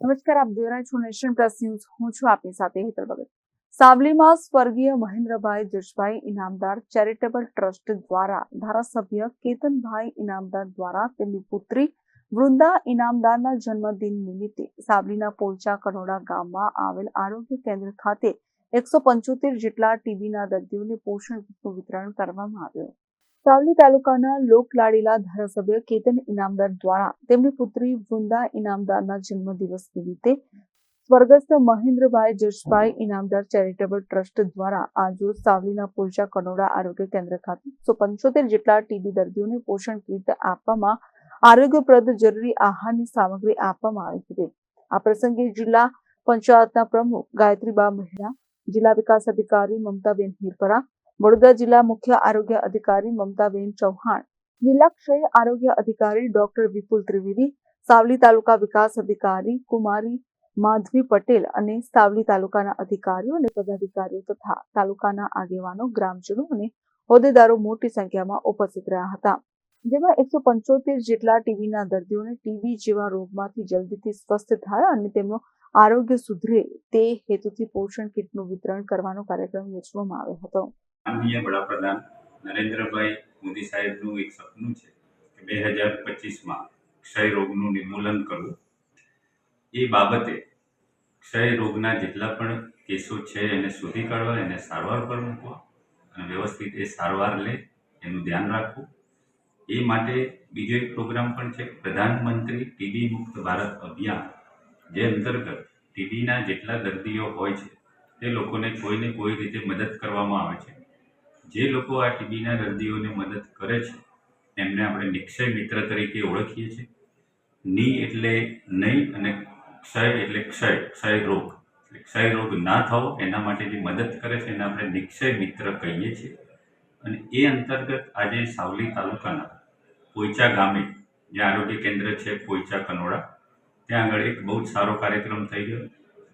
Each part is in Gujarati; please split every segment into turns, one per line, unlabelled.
નમસ્કાર, આપ જોઈ છો નેશન પ્લસ ન્યૂઝ. હું છું આપની સાથે હેતલ ભગત. સાવલીમાં સ્વર્ગીય મહેન્દ્રભાઈ જશભાઈ ઇનામદાર ચેરિટેબલ ટ્રસ્ટ દ્વારા ધારાસભ્ય કેતનભાઈ ઇનામદાર દ્વારા તેમની પુત્રી વૃંદા ઇનામદારના જન્મદિન નિમિત્તે સાવલીના પોલચા કનોડા ગામમાં આવેલ આરોગ્ય કેન્દ્ર ખાતે એકસો પંચોતેર જેટલા ટીબીના દર્દીઓને પોષણ કીટનું વિતરણ કરવામાં આવ્યું. સાવલી તાલુકાના લોકલાડીલા ધારાસભ્ય કેતન ઇનામદાર દ્વારા તેમની પુત્રી વૃંદા ઇનામદારના જન્મદિવસ નિમિત્તે સ્વર્ગસ્થ મહેન્દ્રભાઈ જશભાઈ ઇનામદાર ચેરિટેબલ ટ્રસ્ટ દ્વારા આજરોજ સાવલીના પોલચા કનોડા આરોગ્ય કેન્દ્ર ખાતે સો પંચોતેર જેટલા ટીબી દર્દીઓને પોષણ કીટ આપવામાં આરોગ્યપ્રદ જરૂરી આહારની સામગ્રી આપવામાં આવી હતી. આ પ્રસંગે જિલ્લા પંચાયતના પ્રમુખ ગાયત્રીબા મહેરા, જિલ્લા વિકાસ અધિકારી મમતાબેન હિરપરા વડોદરા જિલ્લા મુખ્ય આરોગ્ય અધિકારી મમતાબેન ચૌહાણ, જિલ્લા ક્ષય આરોગ્ય અધિકારી ડોક્ટર વિપુલ ત્રિવેદી, સાવલી તાલુકા વિકાસ અધિકારી કુમારી માધવી પટેલ અને સાવલી તાલુકાના અધિકારીઓ અને પદાધિકારીઓ તથા તાલુકાના આગેવાનો, ગ્રામજનો અને હોદ્દેદારો મોટી સંખ્યામાં ઉપસ્થિત રહ્યા હતા. જેમાં એકસો પંચોતેર જેટલા ટીબીના દર્દીઓને ટીબી જેવા રોગમાંથી જલ્દીથી સ્વસ્થ થાય અને તેમનું આરોગ્ય સુધરે તે હેતુથી પોષણ કીટનું વિતરણ કરવાનો કાર્યક્રમ યોજવામાં આવ્યો હતો.
માનનીય વડાપ્રધાન નરેન્દ્રભાઈ મોદી સાહેબનું એક સપનું છે કે બે હજાર પચીસમાં ક્ષય રોગનું નિર્મૂલન કરવું. એ બાબતે ક્ષય રોગના જેટલા પણ કેસો છે એને શોધી કાઢવા, એને સારવાર પર મૂકવા અને વ્યવસ્થિત એ સારવાર લે એનું ધ્યાન રાખવું. એ માટે બીજો એક પ્રોગ્રામ પણ છે પ્રધાનમંત્રી ટીબી મુક્ત ભારત અભિયાન, જે અંતર્ગત ટીબીના જેટલા દર્દીઓ હોય છે તે લોકોને કોઈને કોઈ રીતે મદદ કરવામાં આવે છે. જે લોકો આ ટીબીના દર્દીઓને મદદ કરે છે, એમને આપણે નિક્ષય મિત્ર તરીકે ઓળખીએ છીએ. ની એટલે નહીં અને ક્ષય એટલે ક્ષય ક્ષય રોગ. એટલે ક્ષય રોગ ના થવો એના માટે જે મદદ કરે છે, એને આપણે નિક્ષય મિત્ર કહીએ છીએ. અને એ અંતર્ગત આજે સાવલી તાલુકાના પોઈચા ગામે, જે આરોગ્ય કેન્દ્ર છે, પોઈચા કનોડા, ત્યાં આગળ એક બહુ જ સારો કાર્યક્રમ થઈ ગયો.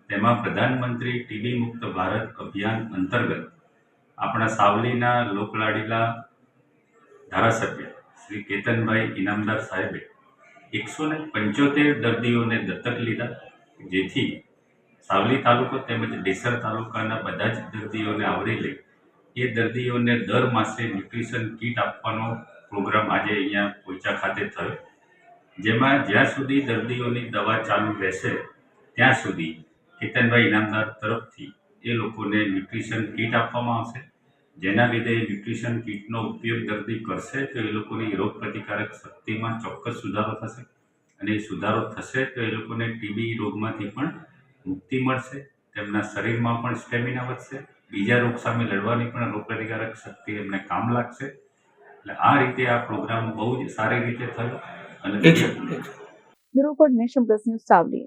તેમાં પ્રધાનમંત્રી ટીબી મુક્ત ભારત અભિયાન અંતર્ગત આપણા સાવલીના લોકલાડીલા ધારાસભ્ય શ્રી કેતનભાઈ ઇનામદાર સાહેબે એકસો ને પંચોતેર દર્દીઓને દત્તક લીધા, જેથી સાવલી તાલુકો તેમજ ડેસર તાલુકાના બધા જ દર્દીઓને આવરી લે એ દર્દીઓને દર માસે ન્યુટ્રિશન કીટ આપવાનો પ્રોગ્રામ આજે અહીંયા પોચા ખાતે થયો. જેમાં જ્યાં સુધી દર્દીઓની દવા ચાલુ રહેશે, ત્યાં સુધી કેતનભાઈ ઇનામદાર તરફથી એ લોકોને ન્યુટ્રિશન કીટ આપવામાં આવશે. જેના લીધે ન્યુટ્રિશન કીટનો ઉપયોગ દર્દી કરશે તો એ લોકોની રોગ પ્રતિકારક શક્તિમાં ચોક્કસ સુધારો થશે. અને એ સુધારો થશે તો એ લોકોને ટીબી રોગમાંથી પણ મુક્તિ મળશે. તેમના શરીરમાં પણ સ્ટેમિના વધશે. બીજા રોગ સામે લડવાની પણ રોગ પ્રતિકારક શક્તિ એમને કામ લાગશે. એટલે આ રીતે આ પ્રોગ્રામ બહુ જ સારી રીતે થયો. અને
four nation plus news Savli.